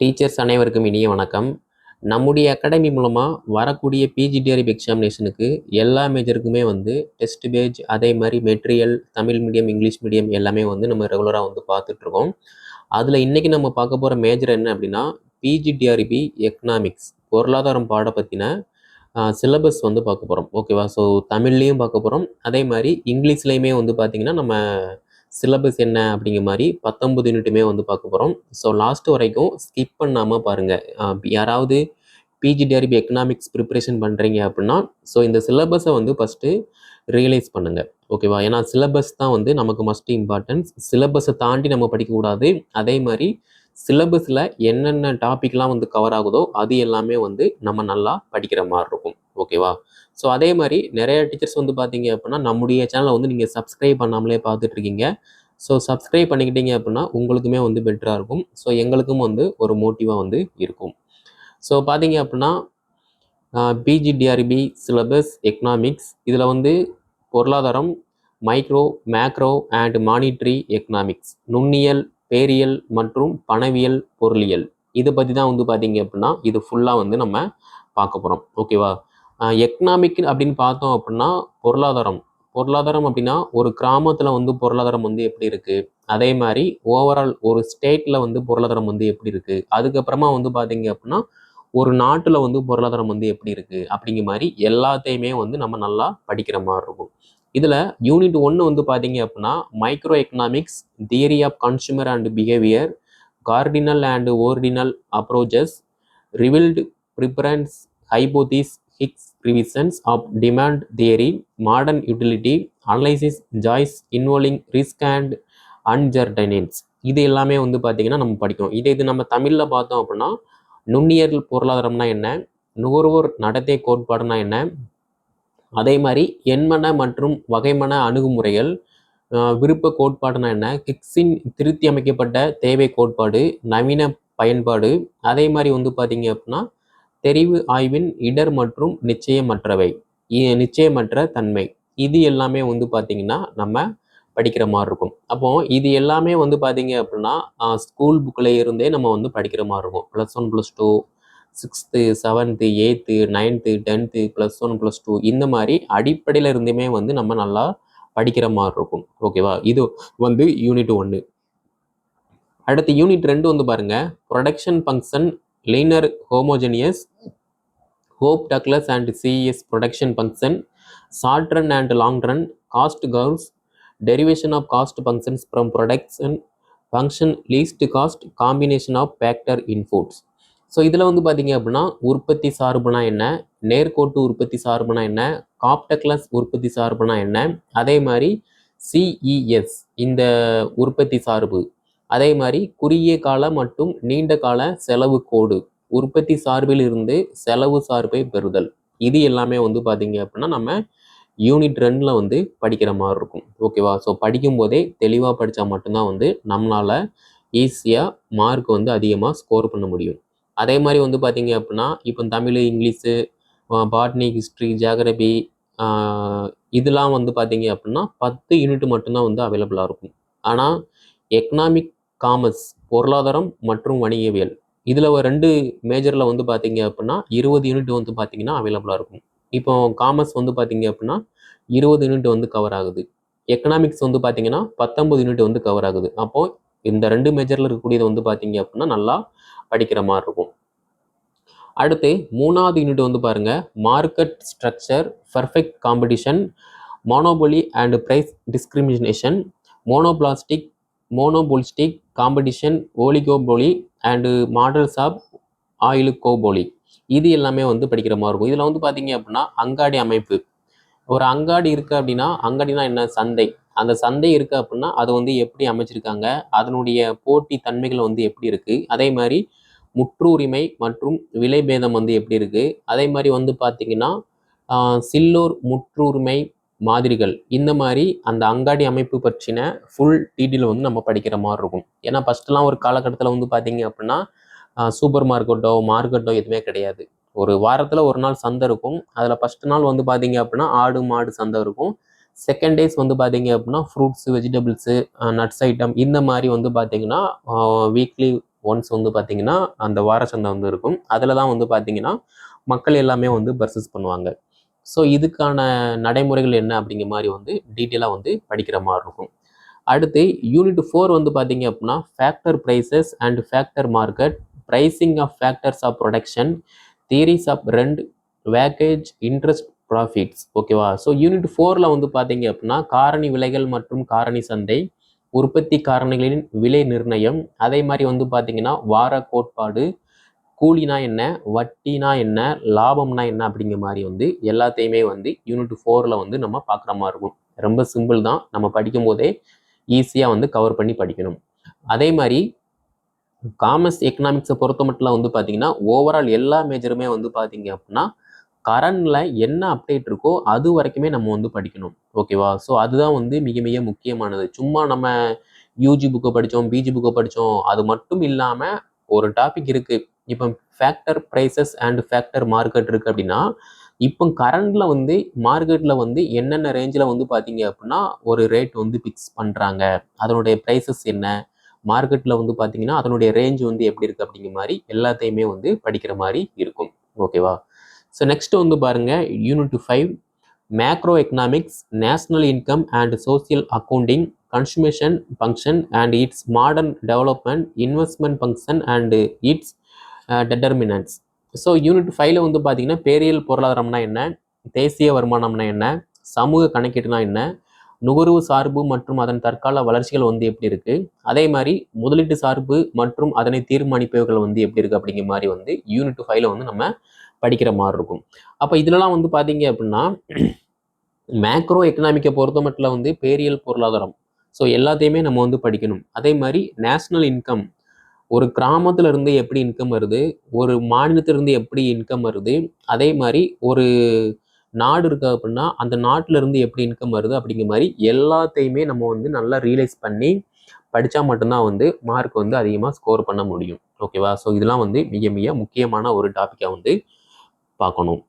Teachers அனைவருக்கும் இனிய வணக்கம். நம்முடைய அகாடமி மூலமாக வரக்கூடிய பிஜி பிஜிடிஆர்பி எக்ஸாமினேஷனுக்கு எல்லா மேஜருக்குமே வந்து டெஸ்ட் பேஜ் அதே மாதிரி material Tamil medium English medium எல்லாமே வந்து நம்ம ரெகுலராக வந்து பார்த்துட்ருக்கோம். அதில் இன்றைக்கி நம்ம பார்க்க போகிற மேஜர் என்ன அப்படின்னா பிஜி டிஆரிபி எக்கனாமிக்ஸ் பொருளாதாரம் பாட பற்றின சிலபஸ் வந்து பார்க்க போகிறோம் ஓகேவா ஸோ தமிழ்லேயும் பார்க்க போகிறோம் அதே மாதிரி இங்கிலீஷ்லேயுமே வந்து பார்த்திங்கன்னா நம்ம சிலபஸ் என்ன அப்படிங்கிற மாதிரி பத்தொம்பது யூனிட்டுமே வந்து பார்க்க போகிறோம் ஸோ லாஸ்ட் வரைக்கும் ஸ்கிப் பண்ணாமல் பாருங்கள் யாராவது பிஜிடிஆர்பி எக்கனாமிக்ஸ் ப்ரிப்ரேஷன் பண்ணுறீங்க அப்படின்னா ஸோ இந்த சிலபஸை வந்து ஃபஸ்ட்டு ரியலைஸ் பண்ணுங்கள் ஓகேவா ஏன்னா சிலபஸ் தான் வந்து நமக்கு மஸ்ட் இம்பார்ட்டன்ஸ் சிலபஸை தாண்டி நம்ம படிக்கக்கூடாது. அதே மாதிரி சிலபஸில் என்னென்ன டாபிக்லாம் வந்து கவர் ஆகுதோ அது எல்லாமே வந்து நம்ம நல்லா படிக்கிற மாதிரி இருக்கும். ஓகேவா ஸோ அதே மாதிரி நிறைய டீச்சர்ஸ் வந்து பார்த்தீங்க அப்படின்னா நம்முடைய சேனலை வந்து நீங்கள் சப்ஸ்கிரைப் பண்ணாமலே பார்த்துட்ருக்கீங்க ஸோ சப்ஸ்கிரைப் பண்ணிக்கிட்டீங்க அப்படின்னா உங்களுக்குமே வந்து பெட்டராக இருக்கும். ஸோ எங்களுக்கும் வந்து ஒரு மோட்டிவாக வந்து இருக்கும். ஸோ பார்த்தீங்க அப்படின்னா பிஜிடிஆர்பி சிலபஸ் எக்கனாமிக்ஸ் இதில் வந்து பொருளாதாரம் micro macro and monetary economics நுண்ணியல் பேரியல் மற்றும் பணவியல் பொருளியல். இதை பற்றி தான் வந்து பார்த்தீங்க அப்படின்னா இது ஃபுல்லாக வந்து நம்ம பார்க்க போகிறோம் ஓகேவா எக்கனாமிக் அப்படின்னு பார்த்தோம் அப்படின்னா பொருளாதாரம். பொருளாதாரம் அப்படின்னா ஒரு கிராமத்தில் வந்து பொருளாதாரம் வந்து எப்படி இருக்குது அதே மாதிரி ஓவரால் ஒரு ஸ்டேட்டில் வந்து பொருளாதாரம் வந்து எப்படி இருக்குது அதுக்கப்புறமா வந்து பார்த்தீங்க அப்படின்னா ஒரு நாட்டில் வந்து பொருளாதாரம் வந்து எப்படி இருக்குது அப்படிங்கிற மாதிரி எல்லாத்தையுமே வந்து நம்ம நல்லா படிக்கிற மாதிரி இருக்கும். இதில் யூனிட் ஒன்று வந்து பார்த்தீங்க அப்படின்னா micro economics theory of consumer and behaviour cardinal and ordinal approaches revealed preference hypothesis Hicks revisions of demand theory modern utility analysis choice involving risk and uncertainty இது எல்லாமே வந்து பார்த்திங்கன்னா நம்ம படிக்கணும் இதே இது நம்ம தமிழில் பார்த்தோம் அப்படின்னா நுண்ணியல் பொருளாதாரம்னா என்ன? நுகர்வோர் நடத்தை கோட்பாடுனா என்ன? அதே மாதிரி எண்மன மற்றும் வகைமன அணுகுமுறைகள் விருப்ப கோட்பாடுனா என்ன? கிக்ஸின் திருத்தி அமைக்கப்பட்ட தேவை கோட்பாடு நவீன பயன்பாடு. அதே மாதிரி வந்து பார்த்தீங்க அப்படின்னா தெரிவு ஆய்வின் இடர் மற்றும் நிச்சயமற்றவை. நிச்சயமற்ற தன்மை. இது எல்லாமே வந்து பார்த்திங்கன்னா நம்ம படிக்கிற மாதிரி இருக்கும். அப்போ இது எல்லாமே வந்து பார்த்தீங்க அப்படின்னா ஸ்கூல் புக்கில் இருந்தே நம்ம வந்து படிக்கிற மாதிரி இருக்கும். Plus one plus two sixth seventh eighth ninth tenth plus one plus two இந்த மாதிரி அடிப்படையில் இருந்துமே வந்து நம்ம நல்லா படிக்கிற மாதிரி இருக்கும். ஓகேவா இது வந்து யூனிட் ஒன்று அடுத்து யூனிட் ரெண்டு வந்து பாருங்க. Production function linear homogeneous Cobb Douglas and CES production function short run and long run cost curves derivation of cost functions from production function least cost combination of factor inputs so இதில் வந்து பார்த்தீங்க அப்படின்னா உற்பத்தி சார்புனா என்ன? நேர்கோட்டு உற்பத்தி சார்புனா என்ன? காப்டக்லஸ் உற்பத்தி சார்புனா என்ன? அதே மாதிரி சிஇஎஸ் இந்த உற்பத்தி சார்பு. அதே மாதிரி குறுகிய கால மற்றும் நீண்ட கால செலவு கோடு. உற்பத்தி சார்பில் இருந்து செலவு சார்பை பெறுதல். இது எல்லாமே வந்து பார்த்தீங்க அப்படின்னா நம்ம யூனிட் ரெண்டில் வந்து படிக்கிற மாதிரி இருக்கும். ஓகேவா ஸோ படிக்கும் போதே தெளிவாக படித்தா மட்டும்தான் வந்து நம்மளால் ஈஸியாக மார்க் வந்து அதிகமாக ஸ்கோர் பண்ண முடியும். அதே மாதிரி வந்து பார்த்தீங்க அப்படின்னா இப்போ Tamil English botany history geography இதெல்லாம் வந்து பார்த்தீங்க அப்படின்னா பத்து யூனிட் மட்டும்தான் வந்து அவைலபிளாக இருக்கும். ஆனால் எக்கனாமிக் காமர்ஸ் பொருளாதாரம் மற்றும் வணிகவியல் இதில் ஒரு ரெண்டு மேஜரில் வந்து பார்த்தீங்க அப்படின்னா இருபது யூனிட் வந்து பார்த்தீங்கன்னா அவைலபிளாக இருக்கும். இப்போ காமர்ஸ் வந்து பார்த்தீங்க அப்படின்னா இருபது யூனிட் வந்து கவர் ஆகுது. எக்கனாமிக்ஸ் வந்து பார்த்தீங்கன்னா பத்தொம்பது யூனிட் வந்து கவர் ஆகுது. அப்போது இந்த ரெண்டு மேஜரில் இருக்கக்கூடியது வந்து பார்த்தீங்க அப்படின்னா நல்லா படிக்கிற மாதிரி இருக்கும். அடுத்து மூணாவது யூனிட் வந்து பாருங்கள் market structure perfect competition monopoly and price discrimination monoplastic monopolistic competition oligopoly and models of oligopoly இது எல்லாமே வந்து படிக்கிற மாதிரி இருக்கும். இதில் வந்து பார்த்தீங்க அப்படின்னா அங்காடி அமைப்பு. ஒரு அங்காடி இருக்குது அப்படின்னா அங்காடினா என்ன? சந்தை. அந்த சந்தை இருக்குது அப்படின்னா அதை வந்து எப்படி அமைச்சிருக்காங்க? அதனுடைய போட்டி தன்மைகள் வந்து எப்படி இருக்குது அதே மாதிரி முற்றுரிமை மற்றும் விலைபேதம் வந்து எப்படி இருக்குது அதே மாதிரி வந்து பார்த்திங்கன்னா சில்லூர் முற்றுரிமை மாதிரிகள் இந்த மாதிரி அந்த அங்காடி அமைப்பு பற்றின ஃபுல் டீட்டெயில் வந்து நம்ம படிக்கிற மாதிரி இருக்கும். ஏன்னா ஃபஸ்ட்டுலாம் ஒரு காலகட்டத்தில் வந்து பார்த்தீங்க அப்படின்னா சூப்பர் மார்க்கெட்டோ மார்க்கெட்டோ எதுவுமே கிடையாது. ஒரு வாரத்தில் ஒரு நாள் சந்தை இருக்கும். அதில் ஃபஸ்ட் நாள் வந்து பார்த்தீங்க அப்படின்னா ஆடு மாடு சந்தை இருக்கும். செகண்ட் டேஸ் வந்து பார்த்தீங்க அப்படின்னா ஃப்ரூட்ஸு வெஜிடபிள்ஸு நட்ஸ் ஐட்டம் இந்த மாதிரி வந்து பார்த்தீங்கன்னா வீக்லி ஒன்ஸ் வந்து பார்த்தீங்கன்னா அந்த வார சந்தை வந்து இருக்கும். அதில் தான் வந்து பார்த்தீங்கன்னா மக்கள் எல்லாமே வந்து பர்சஸ் பண்ணுவாங்க. ஸோ இதுக்கான நடைமுறைகள் என்ன அப்படிங்கிற மாதிரி வந்து டீட்டெயிலாக வந்து படிக்கிற மாதிரி இருக்கும். அடுத்து யூனிட் ஃபோர் வந்து பார்த்தீங்க அப்படின்னா factor prices and factor market pricing of factors of production theories of rent wages interest profits ஓகேவா ஸோ யூனிட் ஃபோரில் வந்து பார்த்தீங்க அப்படின்னா காரணி விலைகள் மற்றும் காரணி சந்தை உற்பத்தி காரணிகளின் விலை நிர்ணயம். அதே மாதிரி வந்து பார்த்தீங்கன்னா வார கோட்பாடு கூலினா என்ன வட்டினா என்ன லாபம்னா என்ன அப்படிங்கிற மாதிரி வந்து எல்லாத்தையுமே வந்து யூனிட் ஃபோரில் வந்து நம்ம பார்க்குற மாதிரி இருக்கும். ரொம்ப சிம்பிள் தான். நம்ம படிக்கும் போதே ஈஸியாக வந்து கவர் பண்ணி படிக்கணும். அதே மாதிரி காமர்ஸ் எக்கனாமிக்ஸை பொறுத்த மட்டும் வந்து பார்த்தீங்கன்னா ஓவரால் எல்லா மேஜருமே வந்து பார்த்தீங்க அப்படின்னா கரண்டில் என்ன அப்டேட் இருக்கோ அது வரைக்குமே நம்ம வந்து படிக்கணும். ஓகேவா ஸோ அதுதான் வந்து மிக மிக முக்கியமானது. சும்மா நம்ம யூஜி புக்கை படித்தோம் பிஜி புக்கை படித்தோம் அது மட்டும் இல்லாமல் ஒரு டாபிக் இருக்குது இப்போ factor prices and factor market இருக்குது அப்படின்னா இப்போ கரண்டில் வந்து மார்க்கெட்டில் வந்து என்னென்ன ரேஞ்சில் வந்து பார்த்தீங்க அப்படின்னா ஒரு ரேட் வந்து ஃபிக்ஸ் பண்ணுறாங்க அதனுடைய ப்ரைஸஸ் என்ன? மார்க்கெட்டில் வந்து பார்த்தீங்கன்னா அதனுடைய ரேஞ்ச் வந்து எப்படி இருக்குது அப்படிங்கிற மாதிரி எல்லாத்தையுமே வந்து படிக்கிற மாதிரி இருக்கும். ஓகேவா ஸோ நெக்ஸ்ட் வந்து பாருங்கள் unit five macro economics national income and social accounting consumption function and its modern development investment function and its determinants so unit ஃபைவ்ல வந்து பார்த்தீங்கன்னா பேரியல் பொருளாதாரம்னா என்ன தேசிய வருமானம்னா என்ன சமூக கணக்கீடுனா என்ன நுகர்வு சார்பு மற்றும் அதன் தற்கால வளர்ச்சிகள் வந்து எப்படி இருக்கு அதே மாதிரி முதலீட்டு சார்பு மற்றும் அதனை தீர்மானிப்பவர்கள் வந்து எப்படி இருக்கு அப்படிங்கிற மாதிரி வந்து யூனிட் ஃபைவ்ல வந்து நம்ம படிக்கிற மாதிரி இருக்கும். அப்போ இதுலலாம் வந்து பார்த்தீங்க அப்படின்னா மேக்ரோ எக்கனாமிக்கை பொறுத்த மட்டும் வந்து பேரியல் பொருளாதாரம். ஸோ எல்லாத்தையுமே நம்ம வந்து படிக்கணும். அதே மாதிரி நேஷ்னல் இன்கம் ஒரு கிராமத்துல இருந்து எப்படி இன்கம் வருது? ஒரு மாநிலத்திலிருந்து எப்படி இன்கம் வருது? அதே மாதிரி ஒரு நாடு இருக்கு அப்படின்னா அந்த நாட்டில் இருந்து எப்படி இன்கம் வருது? அப்படிங்கிற மாதிரி எல்லாத்தையுமே நம்ம வந்து நல்லா ரியலைஸ் பண்ணி படித்தா மட்டும்தான் வந்து மார்க் வந்து அதிகமாக ஸ்கோர் பண்ண முடியும். ஓகேவா ஸோ இதெல்லாம் வந்து மிக மிக முக்கியமான ஒரு டாப்பிக்காக வந்து பார்க்கணும்.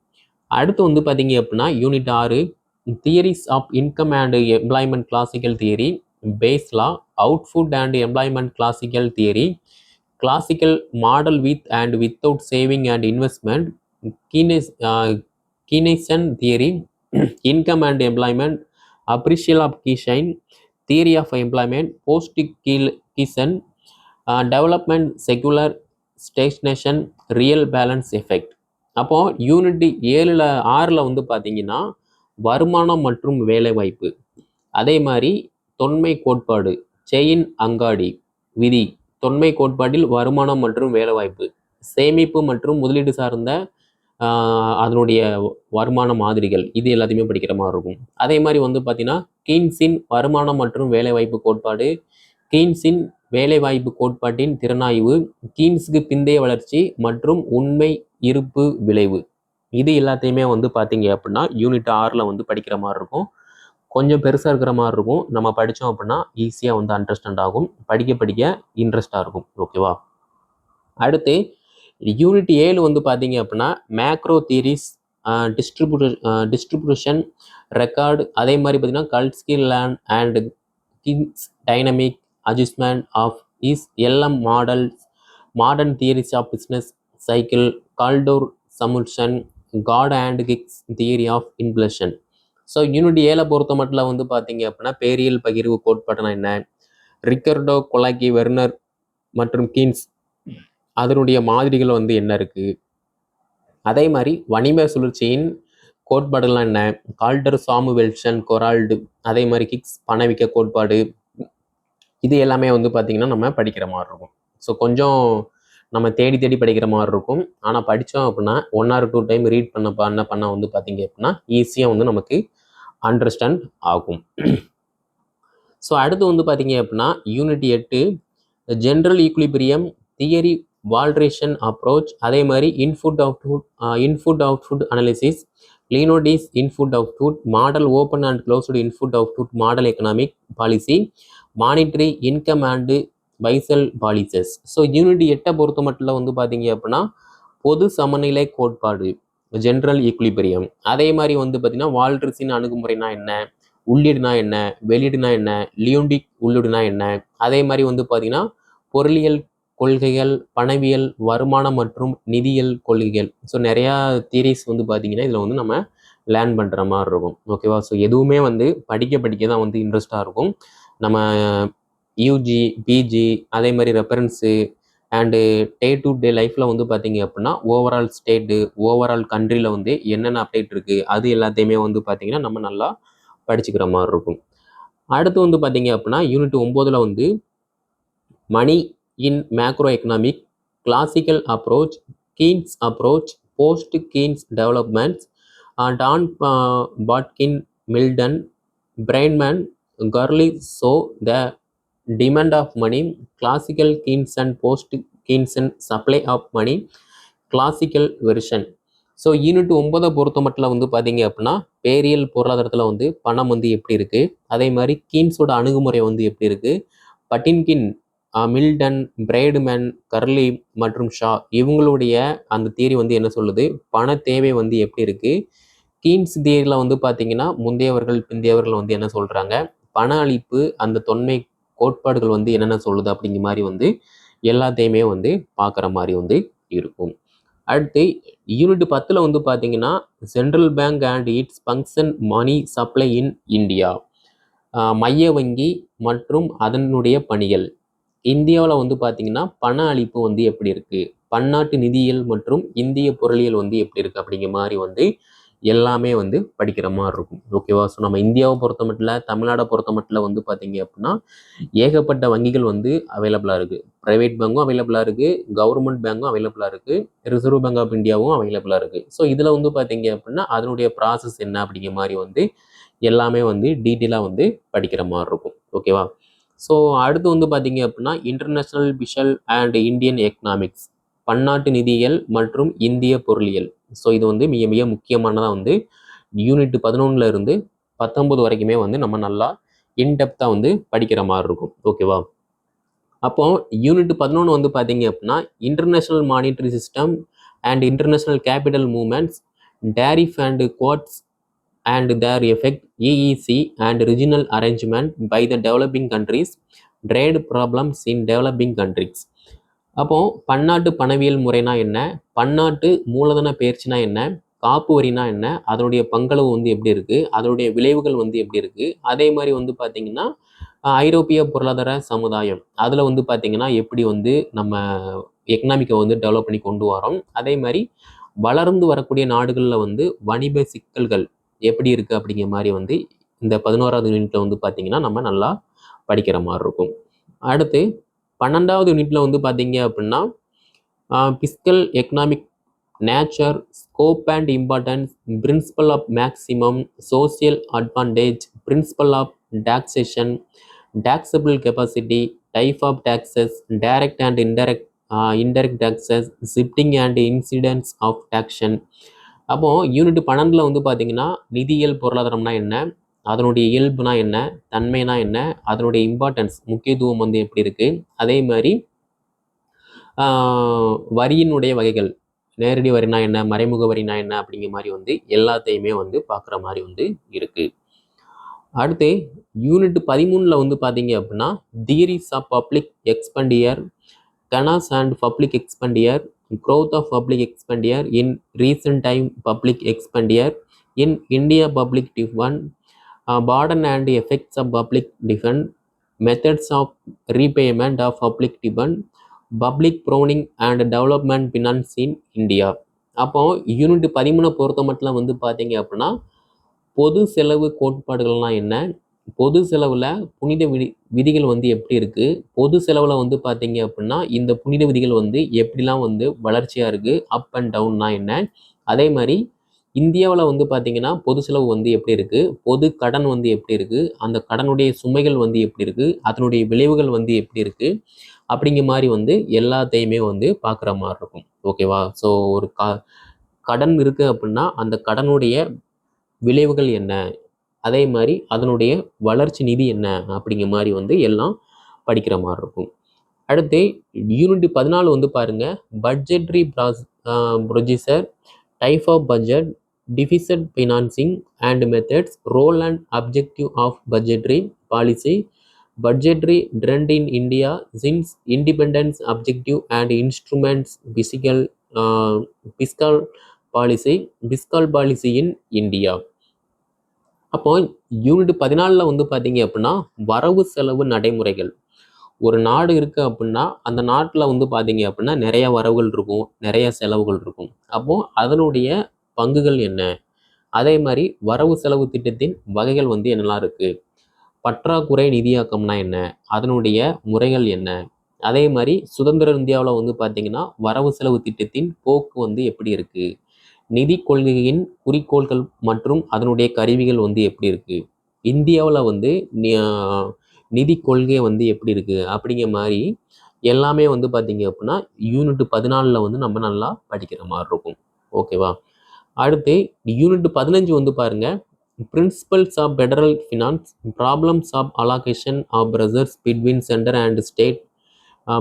அடுத்து வந்து பார்த்தீங்க அப்படின்னா யூனிட் ஆறு theories of income and employment classical theory Say's law output and employment classical theory classical model with and without saving and investment Keynes Keynesian theory income and employment appraisal of Keynesian theory of employment post keel Keynesian development secular stagnation real balance effect அப்போ unit ஏழில் ஆறில் வந்து பார்த்தீங்கன்னா வருமானம் மற்றும் வேலைவாய்ப்பு. அதே மாதிரி தொன்மை கோட்பாடு செயின் அங்காடி விதி. தொன்மை கோட்பாட்டில் வருமானம் மற்றும் வேலைவாய்ப்பு. சேமிப்பு மற்றும் முதலீடு சார்ந்த அதனுடைய வருமான மாதிரிகள். இது எல்லாத்தையுமே படிக்கிற மாதிரி இருக்கும். அதே மாதிரி வந்து பார்த்தீங்கன்னா கீன்ஸின் வருமானம் மற்றும் வேலைவாய்ப்பு கோட்பாடு. கீன்ஸின் வேலைவாய்ப்பு கோட்பாட்டின் திறனாய்வு கீன்ஸுக்கு பிந்தைய வளர்ச்சி மற்றும் உண்மை இருப்பு விளைவு. இது எல்லாத்தையுமே வந்து பார்த்தீங்க அப்படின்னா யூனிட் ஆறில் வந்து படிக்கிற மாதிரி இருக்கும். கொஞ்சம் பெருசாக இருக்கிற மாதிரி இருக்கும். நம்ம படித்தோம் அப்படின்னா ஈஸியாக வந்து அண்டர்ஸ்டாண்ட் ஆகும். படிக்க படிக்க இன்ட்ரெஸ்டாக இருக்கும். ஓகேவா அடுத்து யூனிட் ஏழு வந்து பார்த்தீங்க அப்படின்னா macro theories distribution distribution record அதே மாதிரி பார்த்தீங்கன்னா Kalecki land and kings dynamic adjustment of IS LM models modern theories of business cycle Kaldor Samuelson God and Hicks theory of inflation so unit ஏழை பொறுத்த மட்டும் வந்து பார்த்தீங்க அப்படின்னா பேரியல் பகிர்வு கோட்பாடுனா என்ன? ரிக்கர்டோ கொலாக்கி வெர்னர் மற்றும் கீன்ஸ் அதனுடைய மாதிரிகள் வந்து என்ன இருக்குது அதே மாதிரி வணிக சுழற்சியின் கோட்பாடுலாம் என்ன? கால்டர் சாமு வெல்ஷன் கொரால்டு அதே மாதிரி கிக்ஸ் பணவிக்க கோட்பாடு இது எல்லாமே வந்து பார்த்தீங்கன்னா நம்ம படிக்கிற மாதிரி இருக்கும். ஸோ கொஞ்சம் நம்ம தேடி தேடி படிக்கிற மாதிரி இருக்கும். ஆனால் படித்தோம் அப்படின்னா one or two time read பண்ண பண்ண பண்ண வந்து பார்த்தீங்க அப்படின்னா ஈஸியாக வந்து நமக்கு அண்டர்ஸ்டாண்ட் ஆகும். ஸோ அடுத்து வந்து பார்த்தீங்க அப்படின்னா யூனிட் எட்டு general equilibrium theory Walrasian approach அதே மாதிரி input output input output analysis Leontief's input output model open and closed input output model economic policy monetary income and fiscal policies so unit எட்டை பொறுத்த மட்டும் வந்து பார்த்தீங்க அப்படின்னா பொது சமநிலை கோட்பாடு ஜென்ரல் ஈக்குலிபிரியம் அதே மாதிரி வந்து பார்த்தீங்கன்னா வால்ட்ரிஸின் அணுகுமுறைனா என்ன உள்ளீடுனா என்ன வெளியீடுனா என்ன லியோண்டிக் உள்ளீடுனா என்ன அதே மாதிரி வந்து பார்த்தீங்கன்னா பொருளியல் கொள்கைகள் பணவியல் வருமானம் மற்றும் நிதியியல் கொள்கைகள். ஸோ நிறையா தியரிஸ் வந்து பார்த்தீங்கன்னா இதில் வந்து நம்ம லேர்ன் பண்ணுற மாதிரி இருக்கும். ஓகேவா ஸோ எதுவுமே வந்து படிக்க படிக்க தான் வந்து இன்ட்ரெஸ்ட்டாக இருக்கும். நம்ம யூஜி பிஜி அதே மாதிரி reference and day to day லைஃப்பில் வந்து பார்த்தீங்க அப்படின்னா ஓவரால் ஸ்டேட்டு ஓவரால் கண்ட்ரியில் வந்து என்னென்ன அப்டேட் இருக்குது அது எல்லாத்தையுமே வந்து பார்த்தீங்கன்னா நம்ம நல்லா படிச்சுக்கிற மாதிரி இருக்கும். அடுத்து வந்து பார்த்தீங்க அப்படின்னா யூனிட் ஒம்போதில் வந்து money in macro economic classical approach Keynes approach post Keynes developments Don Patinkin Milton Friedman Gurley so the demand of money classical Keynes and post Keynes and supply of money classical version so unit ஒன்பதை பொறுத்த மட்டும் வந்து பார்த்தீங்க அப்படின்னா பேரியல் பொருளாதாரத்தில் வந்து பணம் வந்து எப்படி இருக்குது அதே மாதிரி கீன்ஸோட அணுகுமுறை வந்து எப்படி இருக்குது பட்டின்கின் மில்டன் பிரைடுமேன் கர்லி மற்றும் ஷா இவங்களுடைய அந்த தியரி வந்து என்ன சொல்லுது? பண தேவை வந்து எப்படி இருக்குது கீன்ஸ் தியரியில் வந்து பார்த்தீங்கன்னா முந்தையவர்கள் பிந்தையவர்கள் வந்து என்ன சொல்கிறாங்க பண அளிப்பு அந்த தொன்மை கோட்பாடுகள் வந்து என்னென்ன சொல்லுது அப்படிங்கிற மாதிரி வந்து எல்லாத்தையுமே வந்து பார்க்குற மாதிரி வந்து இருக்கும். அடுத்து யூனிட் பத்தில் வந்து பார்த்தீங்கன்னா central bank and its function money supply in India மைய வங்கி மற்றும் அதனுடைய பணிகள். இந்தியாவில் வந்து பார்த்தீங்கன்னா பண அளிப்பு வந்து எப்படி இருக்குது பன்னாட்டு நிதியியல் மற்றும் இந்திய பொருளியல் வந்து எப்படி இருக்குது அப்படிங்கிற மாதிரி வந்து எல்லாமே வந்து படிக்கிற மாதிரி இருக்கும். ஓகேவா ஸோ நம்ம இந்தியாவை பொறுத்த மட்டும் தமிழ்நாடை பொறுத்த மட்டும் வந்து பார்த்தீங்க அப்படின்னா ஏகப்பட்ட வங்கிகள் வந்து அவைலபிளாக இருக்குது ப்ரைவேட் பேங்க்கும் அவைலபிளாக இருக்குது கவர்மெண்ட் பேங்க்கும் அவைலபிளாக இருக்குது ரிசர்வ் பேங்க் ஆஃப் இந்தியாவும் அவைலபிளாக இருக்குது ஸோ இதில் வந்து பார்த்தீங்க அப்படின்னா அதனுடைய ப்ராசஸ் என்ன அப்படிங்கிற மாதிரி வந்து எல்லாமே வந்து டீட்டெயிலாக வந்து படிக்கிற மாதிரி இருக்கும். ஓகேவா ஸோ அடுத்து வந்து பார்த்தீங்க அப்படின்னா international fiscal and Indian economics பன்னாட்டு நிதியியல் மற்றும் இந்திய பொருளியல். ஸோ இது வந்து மிக மிக முக்கியமானதாக வந்து யூனிட் பதினொன்னுல இருந்து பத்தொம்பது வரைக்குமே வந்து நம்ம நல்லா இன்டெப்த்தாக வந்து படிக்கிற மாதிரி இருக்கும். ஓகேவா அப்போ யூனிட் பதினொன்று வந்து பார்த்தீங்க அப்படின்னா international monetary system and international capital movements tariff and quotas and their effect EEC and regional arrangement by the developing countries trade problems in developing countries அப்போ பன்னாட்டு பணவியல் முறைனா என்ன? பன்னாட்டு மூலதன பயிற்சினா என்ன? காப்பு வரினா என்ன? அதனுடைய பங்களவு வந்து எப்படி இருக்குது அதனுடைய விளைவுகள் வந்து எப்படி இருக்குது அதே மாதிரி வந்து பார்த்திங்கன்னா ஐரோப்பிய பொருளாதார சமுதாயம். அதில் வந்து பார்த்திங்கன்னா எப்படி வந்து நம்ம எக்கனாமிக்கை வந்து டெவலப் பண்ணி கொண்டு வரோம். அதே மாதிரி வளர்ந்து வரக்கூடிய நாடுகளில் வந்து வணிக சிக்கல்கள் எப்படி இருக்குது அப்படிங்கிற மாதிரி வந்து இந்த பதினோராவது யூனிட்டில் வந்து பார்த்திங்கன்னா நம்ம நல்லா படிக்கிற மாதிரி இருக்கும். அடுத்து பன்னெண்டாவது யூனிட்டில் வந்து பார்த்தீங்க அப்படின்னா fiscal economic nature scope and importance principle of maximum social advantage principle of taxation taxable capacity type of taxes direct and indirect indirect taxes shifting and incidence of taxation அப்போது யூனிட் பன்னெண்டில் வந்து பார்த்தீங்கன்னா நிதியியல் பொருளாதாரம்னா என்ன? அதனுடைய இயல்புனா என்ன தன்மைனா என்ன அதனுடைய இம்பார்ட்டன்ஸ் முக்கியத்துவம் வந்து எப்படி இருக்குது அதே மாதிரி வரியினுடைய வகைகள் நேரடி வரினா என்ன மறைமுக வரினா என்ன அப்படிங்கிற மாதிரி வந்து எல்லாத்தையுமே வந்து பார்க்குற மாதிரி வந்து இருக்குது அடுத்து யூனிட் பதிமூணில் வந்து பார்த்தீங்க அப்படின்னா theories of public expenditure canons and public expenditure growth of public expenditure in recent time public expenditure in India public defence burden and effects of public defend methods of repayment of public defend public pruning and development finance in India அப்போ unit பதிமூணை பொறுத்த மட்டும் வந்து பார்த்தீங்க அப்படின்னா பொது செலவு கோட்பாடுகள்லாம் என்ன? பொது செலவில் புனித விதி விதிகள் வந்து எப்படி இருக்குது பொது செலவில் வந்து பார்த்தீங்க அப்படின்னா இந்த புனித விதிகள் வந்து எப்படிலாம் வந்து வளர்ச்சியாக இருக்குது அப் அண்ட் டவுன்னா என்ன? அதே மாதிரி இந்தியாவில் வந்து பார்த்தீங்கன்னா பொது செலவு வந்து எப்படி இருக்குது பொது கடன் வந்து எப்படி இருக்குது அந்த கடனுடைய சுமைகள் வந்து எப்படி இருக்குது அதனுடைய விளைவுகள் வந்து எப்படி இருக்குது அப்படிங்கிற மாதிரி வந்து எல்லாத்தையுமே வந்து பார்க்குற மாதிரி இருக்கும். ஓகேவா ஸோ ஒரு க கடன் இருக்குது அப்படின்னா அந்த கடனுடைய விளைவுகள் என்ன? அதே மாதிரி அதனுடைய வளர்ச்சி நிதி என்ன? அப்படிங்கிற மாதிரி வந்து எல்லாம் படிக்கிற மாதிரி இருக்கும். அடுத்து யூனிட் பதினாலு வந்து பாருங்கள் budgetary process procedure type of budget deficit financing and methods role and objective of budgetary policy budgetary trend in India since independence objective and instruments physical fiscal policy fiscal policy in India அப்போ unit பதினாலில் வந்து பார்த்தீங்க அப்படின்னா வரவு செலவு நடைமுறைகள் ஒரு நாடு இருக்குது அப்படின்னா அந்த நாட்டில் வந்து பார்த்தீங்க அப்படின்னா நிறைய வரவுகள் இருக்கும் நிறைய செலவுகள் இருக்கும். அப்போ அதனுடைய பங்குகள் என்ன? அதே மாதிரி வரவு செலவு திட்டத்தின் வகைகள் வந்து என்னெல்லாம் இருக்குது பற்றாக்குறை நிதியாக்கம்னா என்ன? அதனுடைய முறைகள் என்ன? அதே மாதிரி சுதந்திர இந்தியாவில் வந்து பார்த்தீங்கன்னா வரவு செலவு திட்டத்தின் போக்கு வந்து எப்படி இருக்குது நிதி கொள்கையின் குறிக்கோள்கள் மற்றும் அதனுடைய கருவிகள் வந்து எப்படி இருக்குது இந்தியாவில் வந்து நிதி கொள்கை வந்து எப்படி இருக்குது அப்படிங்கிற மாதிரி எல்லாமே வந்து பார்த்தீங்க அப்படின்னா யூனிட் பதினாலில் வந்து நம்ம நல்லா படிக்கிற மாதிரி இருக்கும். ஓகேவா அடுத்து யூனிட் பதினஞ்சு வந்து பாருங்கள் principles of federal finance problems of allocation of reserves between centre and state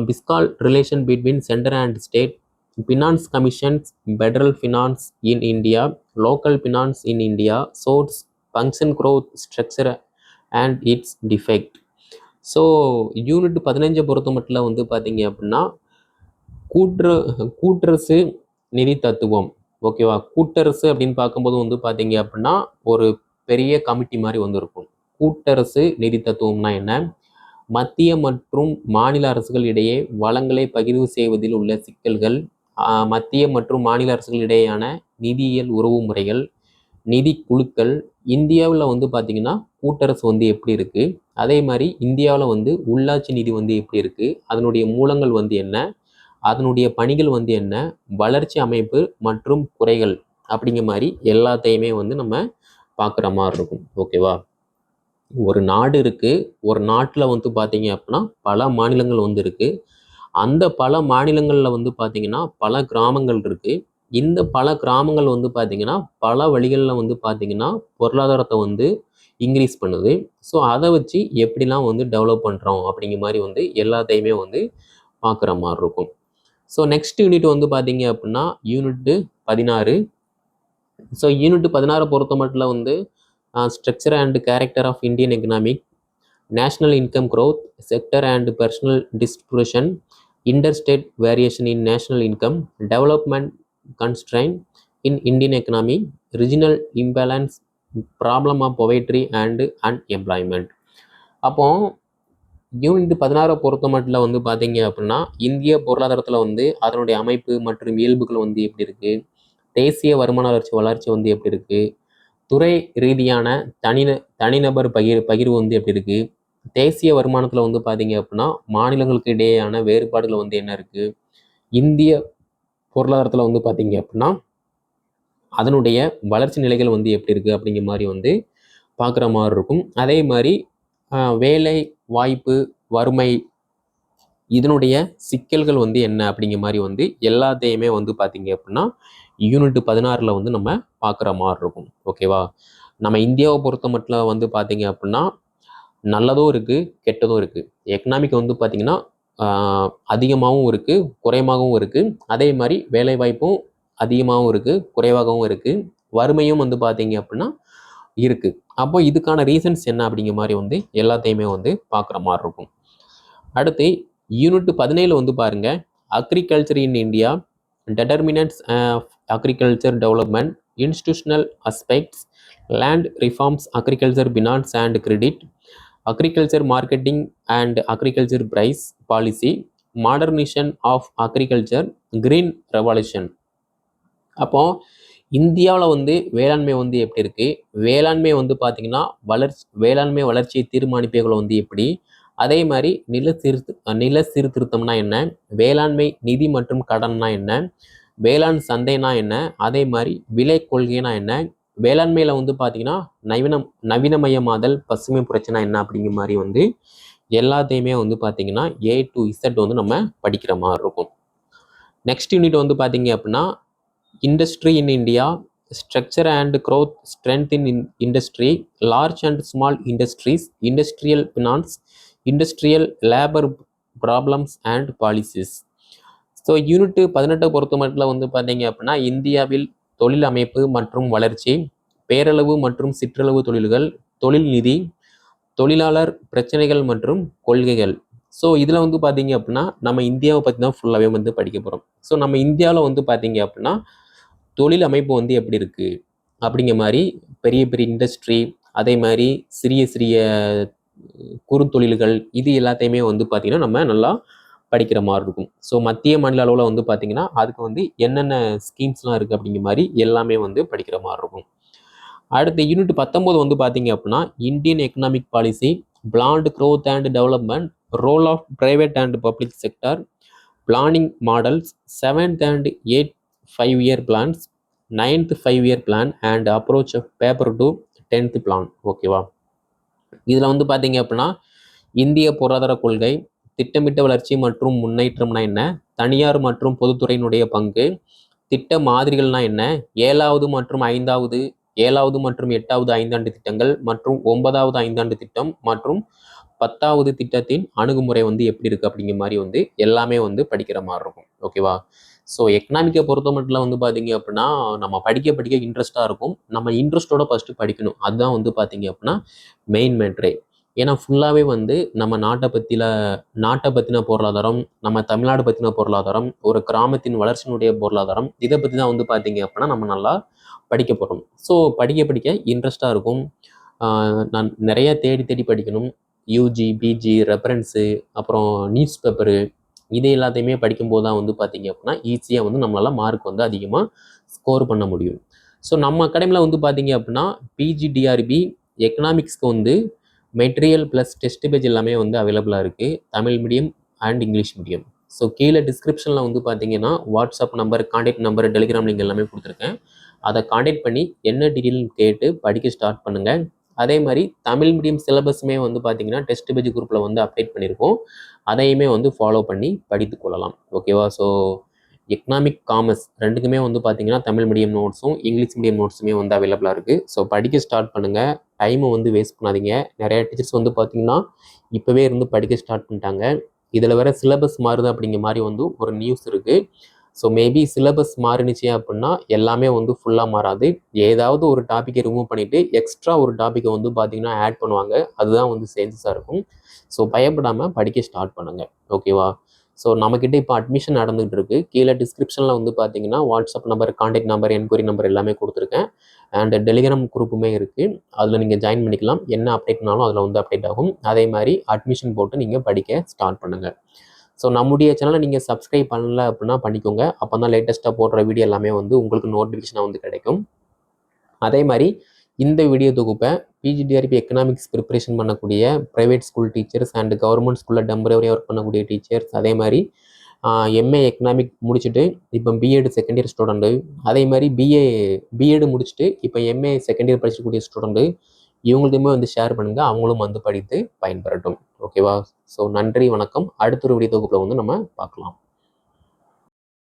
fiscal relation between centre and state finance commissions federal finance in India local finance in India source function growth structure and its defect so unit பதினஞ்சை பொறுத்த மட்டும் வந்து பார்த்தீங்க அப்படின்னா கூற்று கூட்டரசு நிதி தத்துவம். ஓகேவா கூட்டரசு அப்படின்னு பார்க்கும்போது வந்து பார்த்தீங்க அப்படின்னா ஒரு பெரிய கமிட்டி மாதிரி வந்து இருக்கும் கூட்டரசு நிதி தத்துவம்னா என்ன? மத்திய மற்றும் மாநில அரசுகள் இடையே வளங்களை பகிர்வு செய்வதில் உள்ள சிக்கல்கள் மத்திய மற்றும் மாநில அரசுகள் இடையேயான நிதியியல் உறவு முறைகள் நிதி குழுக்கள் இந்தியாவில் வந்து பார்த்திங்கன்னா கூட்டரசு வந்து எப்படி இருக்குது அதே மாதிரி இந்தியாவில் வந்து உள்ளாட்சி நிதி வந்து எப்படி இருக்குது அதனுடைய மூலங்கள் வந்து என்ன? அதனுடைய பணிகள் வந்து என்ன? வளர்ச்சி அமைப்பு மற்றும் குறைகள் அப்படிங்கிற மாதிரி எல்லாத்தையுமே வந்து நம்ம பார்க்குற மாதிரி இருக்கும். ஓகேவா ஒரு நாடு இருக்குது ஒரு நாட்டில் வந்து பார்த்தீங்க அப்படின்னா பல மாநிலங்கள் வந்து இருக்குது அந்த பல மாநிலங்களில் வந்து பார்த்தீங்கன்னா பல கிராமங்கள் இருக்குது இந்த பல கிராமங்கள் வந்து பார்த்தீங்கன்னா பல வழிகளில் வந்து பார்த்தீங்கன்னா பொருளாதாரத்தை வந்து இன்க்ரீஸ் பண்ணுது. ஸோ அதை வச்சு எப்படிலாம் வந்து டெவலப் பண்ணுறோம் அப்படிங்கிற மாதிரி வந்து எல்லாத்தையுமே வந்து பார்க்குற மாதிரி இருக்கும். ஸோ நெக்ஸ்ட் யூனிட் வந்து பார்த்தீங்க அப்படின்னா யூனிட்டு பதினாறு. ஸோ யூனிட் பதினாறு பொறுத்த மட்டும் வந்து structure and character of Indian economic national income growth sector and personal distribution state variation in national income development constraint in Indian economy regional imbalance problem of poverty and unemployment. அப்போ unit பதினாறை பொறுத்த மட்டும் வந்து பார்த்தீங்க அப்படின்னா இந்திய பொருளாதாரத்தில் வந்து அதனுடைய அமைப்பு மற்றும் இயல்புகள் வந்து எப்படி இருக்குது தேசிய வருமான வளர்ச்சி வளர்ச்சி வந்து எப்படி இருக்குது துறை ரீதியான தனின தனிநபர் பகிர் பகிர்வு வந்து எப்படி இருக்குது தேசிய வருமானத்தில் வந்து பார்த்தீங்க அப்படின்னா மாநிலங்களுக்கு இடையேயான வேறுபாடுகள் வந்து என்ன இருக்குது இந்திய பொருளாதாரத்தில் வந்து பார்த்தீங்க அப்படின்னா அதனுடைய வளர்ச்சி நிலைகள் வந்து எப்படி இருக்குது அப்படிங்கிற மாதிரி வந்து பார்க்குற மாதிரி இருக்கும். அதே மாதிரி வேலை வாய்ப்பு வறுமை இதனுடைய சிக்கல்கள் வந்து என்ன அப்படிங்கிற மாதிரி வந்து எல்லாத்தையுமே வந்து பார்த்தீங்க அப்படின்னா யூனிட் பதினாறில் வந்து நம்ம பார்க்குற மாதிரி இருக்கும். ஓகேவா நம்ம இந்தியாவை பொறுத்த மட்டும் வந்து பார்த்தீங்க அப்படின்னா நல்லதும் இருக்குது கெட்டதும் இருக்குது எக்கனாமிக் வந்து பார்த்திங்கன்னா அதிகமாகவும் இருக்குது குறைவாகவும் இருக்குது அதே மாதிரி வேலைவாய்ப்பும் அதிகமாகவும் இருக்குது குறைவாகவும் இருக்குது வறுமையும் வந்து பார்த்தீங்க அப்படின்னா இருக்குது அப்போ இதுக்கான ரீசன்ஸ் என்ன அப்படிங்கிற மாதிரி வந்து எல்லாத்தையுமே வந்து பார்க்குற மாதிரி இருக்கும். அடுத்து யூனிட் பதினேழு வந்து பாருங்கள் agriculture in India determinants of agriculture development institutional aspects land reforms agriculture finance and credit agriculture marketing and agriculture price policy modernisation of agriculture green revolution அப்போ இந்தியாவில் வந்து வேளாண்மை வந்து எப்படி இருக்குது வேளாண்மை வந்து பார்த்திங்கன்னா வளர்ச்சி வேளாண்மை வளர்ச்சியை தீர்மானிப்பவர்கள் வந்து எப்படி? அதே மாதிரி நில சீர்திரு நில சீர்திருத்தம்னா என்ன? வேளாண்மை நிதி மற்றும் கடன்னா என்ன? வேளாண் சந்தைனா என்ன? அதே மாதிரி விலை கொள்கைனா என்ன? வேளாண்மையில் வந்து பார்த்தீங்கன்னா நவீனம் நவீனமயமாதல் பசுமை பிரச்சனை என்ன அப்படிங்கிற மாதிரி வந்து எல்லாத்தையுமே வந்து பார்த்தீங்கன்னா ஏ டு இசட் வந்து நம்ம படிக்கிற மாதிரி இருக்கும். நெக்ஸ்ட் யூனிட் வந்து பார்த்தீங்க அப்படின்னா industry in India structure and growth strength in industry large and small industries industrial finance industrial labour problems and policies so unit பதினெட்டை பொறுத்த மட்டும் வந்து பார்த்தீங்க அப்படின்னா இந்தியாவில் தொழில் அமைப்பு மற்றும் வளர்ச்சி பேரளவு மற்றும் சிற்றளவு தொழில்கள் தொழில் நிதி தொழிலாளர் பிரச்சனைகள் மற்றும் கொள்கைகள். ஸோ இதில் வந்து பார்த்தீங்க அப்படின்னா நம்ம இந்தியாவை பற்றி தான் ஃபுல்லாகவே வந்து படிக்க போகிறோம் ஸோ நம்ம இந்தியாவில் வந்து பார்த்தீங்க அப்படின்னா தொழில் அமைப்பு வந்து எப்படி இருக்குது அப்படிங்கிற மாதிரி பெரிய பெரிய இண்டஸ்ட்ரி அதே மாதிரி சிறிய சிறிய குறுந்தொழில்கள் இது எல்லாத்தையுமே வந்து பார்த்திங்கன்னா நம்ம நல்லா படிக்கிற மாதிரி இருக்கும். ஸோ மத்திய மாநில அளவில் வந்து பார்த்திங்கன்னா அதுக்கு வந்து என்னென்ன ஸ்கீம்ஸ்லாம் இருக்குது அப்படிங்கிற மாதிரி எல்லாமே வந்து படிக்கிற மாதிரி இருக்கும். அடுத்த யூனிட் பத்தொம்போது வந்து பார்த்தீங்க அப்படின்னா Indian economic policy plan growth and development role of private and public sector planning models seventh and eight five year plans ninth five year plan and approach of paper to tenth plan ஓகேவா இதில் வந்து பார்த்தீங்க அப்படின்னா இந்திய பொருளாதார கொள்கை திட்டமிட்ட வளர்ச்சி மற்றும் முன்னேற்றம்னா என்ன? தனியார் மற்றும் பொதுத்துறையினுடைய பங்கு. திட்ட மாதிரிகள்னா என்ன? ஏழாவது மற்றும் ஐந்தாவது ஏழாவது மற்றும் எட்டாவது ஐந்தாண்டு திட்டங்கள் மற்றும் ஒன்பதாவது ஐந்தாண்டு திட்டம் மற்றும் பத்தாவது திட்டத்தின் அணுகுமுறை வந்து எப்படி இருக்குது அப்படிங்கிற மாதிரி வந்து எல்லாமே வந்து படிக்கிற மாதிரி இருக்கும். ஓகேவா ஸோ எக்கனாமிக்கை பொறுத்த மட்டும் வந்து பார்த்தீங்க அப்படின்னா நம்ம படிக்க படிக்க இன்ட்ரெஸ்ட்டாக இருக்கும். நம்ம இன்ட்ரெஸ்ட்டோட ஃபஸ்ட்டு படிக்கணும். அதுதான் வந்து பார்த்தீங்க அப்படின்னா மெயின் மேட்ரே ஏன்னா ஃபுல்லாகவே வந்து நம்ம நாட்டை பற்றின நாட்டை பற்றின பொருளாதாரம் நம்ம தமிழ்நாடு பற்றின பொருளாதாரம் ஒரு கிராமத்தின் வளர்ச்சியினுடைய பொருளாதாரம் இதை பற்றி தான் வந்து பார்த்தீங்க அப்படின்னா நம்ம நல்லா படிக்க போகிறோம் ஸோ படிக்க படிக்க இன்ட்ரெஸ்ட்டாக இருக்கும். நான் நிறைய தேடி தேடி படிக்கணும். யூஜி பிஜி ரெஃபரன்ஸு அப்புறம் நியூஸ் பேப்பரு இது எல்லாத்தையுமே படிக்கும்போது தான் வந்து பார்த்தீங்க அப்படின்னா ஈஸியாக வந்து நம்மளால் மார்க் வந்து அதிகமாக ஸ்கோர் பண்ண முடியும். ஸோ நம்ம அகாடமியில் வந்து பார்த்திங்க அப்படின்னா பிஜிடிஆர்பி எக்கனாமிக்ஸ்க்கு வந்து மெட்டீரியல் ப்ளஸ் டெஸ்ட் பேஜ் எல்லாமே வந்து அவைலபிளாக இருக்குது Tamil medium and English medium so கீழே டிஸ்கிரிப்ஷனில் வந்து பார்த்தீங்கன்னா WhatsApp number contact number Telegram link எல்லாமே கொடுத்துருக்கேன். அதை காண்டாக்ட் பண்ணி என்ன டீட்டெயில்னு கேட்டு படிக்க ஸ்டார்ட் பண்ணுங்கள் அதே மாதிரி தமிழ் மீடியம் சிலபஸுமே வந்து பார்த்தீங்கன்னா டெஸ்ட் பேஜ் குரூப்பில் வந்து அப்டேட் பண்ணியிருக்கோம் அதையுமே வந்து ஃபாலோ பண்ணி படித்து கொள்ளலாம். ஓகேவா ஸோ எக்கனாமிக் காமர்ஸ் ரெண்டுக்குமே வந்து பார்த்தீங்கன்னா தமிழ் மீடியம் நோட்ஸும் இங்கிலீஷ் மீடியம் நோட்ஸுமே வந்து அவைலபிளாக இருக்குது ஸோ படிக்க ஸ்டார்ட் பண்ணுங்கள் டைமை வந்து வேஸ்ட் பண்ணாதீங்க. நிறைய டீச்சர்ஸ் வந்து பார்த்தீங்கன்னா இப்போவே இருந்து படிக்க ஸ்டார்ட் பண்ணிட்டாங்க. இதில் வேற சிலபஸ் மாறுது அப்படிங்கிற மாதிரி வந்து ஒரு நியூஸ் இருக்குது ஸோ மேபி சிலபஸ் மாறினுச்சு அப்படின்னா எல்லாமே வந்து ஃபுல்லாக மாறாது. ஏதாவது ஒரு டாப்பிக்கை ரிமூவ் பண்ணிவிட்டு எக்ஸ்ட்ரா ஒரு டாப்பிக்கை வந்து பார்த்தீங்கன்னா ஆட் பண்ணுவாங்க. அதுதான் வந்து சேஞ்சஸாக இருக்கும். ஸோ பயப்படாமல் படிக்க ஸ்டார்ட் பண்ணுங்கள் ஓகேவா ஸோ நம்மக்கிட்ட இப்போ அட்மிஷன் நடந்துகிட்டு இருக்குது கீழே டிஸ்கிரிப்ஷனில் வந்து பார்த்தீங்கன்னா WhatsApp number contact number enquiry number எல்லாமே கொடுத்துருக்கேன். அண்ட் டெலிகிராம் குரூப்புமே இருக்குது அதில் நீங்கள் ஜாயின் பண்ணிக்கலாம். என்ன அப்டேட்னாலும் அதில் வந்து அப்டேட் ஆகும். அதே மாதிரி அட்மிஷன் போட்டு நீங்கள் படிக்க ஸ்டார்ட் பண்ணுங்கள் ஸோ நம்முடைய சேனலை நீங்கள் சப்ஸ்கிரைப் பண்ணல அப்படின்னா பண்ணிக்கோங்க. அப்போ தான் லேட்டஸ்ட்டாக போடுற வீடியோ எல்லாமே வந்து உங்களுக்கு நோட்டிஃபிகேஷனாக வந்து கிடைக்கும். அதே மாதிரி இந்த வீடியோ தொகுப்பை பிஜிடிஆர்பி எக்கனாமிக்ஸ் ப்ரிப்பரேஷன் பண்ணக்கூடிய private school teachers and government ஸ்கூலில் டெம்பரவரி ஒர்க் பண்ணக்கூடிய டீச்சர்ஸ் அதே மாதிரி எம்ஏ எக்கனாமிக் முடிச்சுட்டு இப்போ பிஎட் செகண்ட் இயர் ஸ்டூடெண்ட்டு அதே மாதிரி பிஏ பிஎட் முடிச்சுட்டு இப்போ எம்ஏ செகண்ட் இயர் படிக்கக்கூடிய ஸ்டூடெண்ட்டு இவங்களுக்குமே வந்து ஷேர் பண்ணுங்கள் அவங்களும் வந்து படித்து பயன்பெறட்டும். ஓகேவா ஸோ நன்றி வணக்கம். அடுத்த ஒரு வீடியோ தொகுப்பில் வந்து நம்ம பார்க்கலாம்.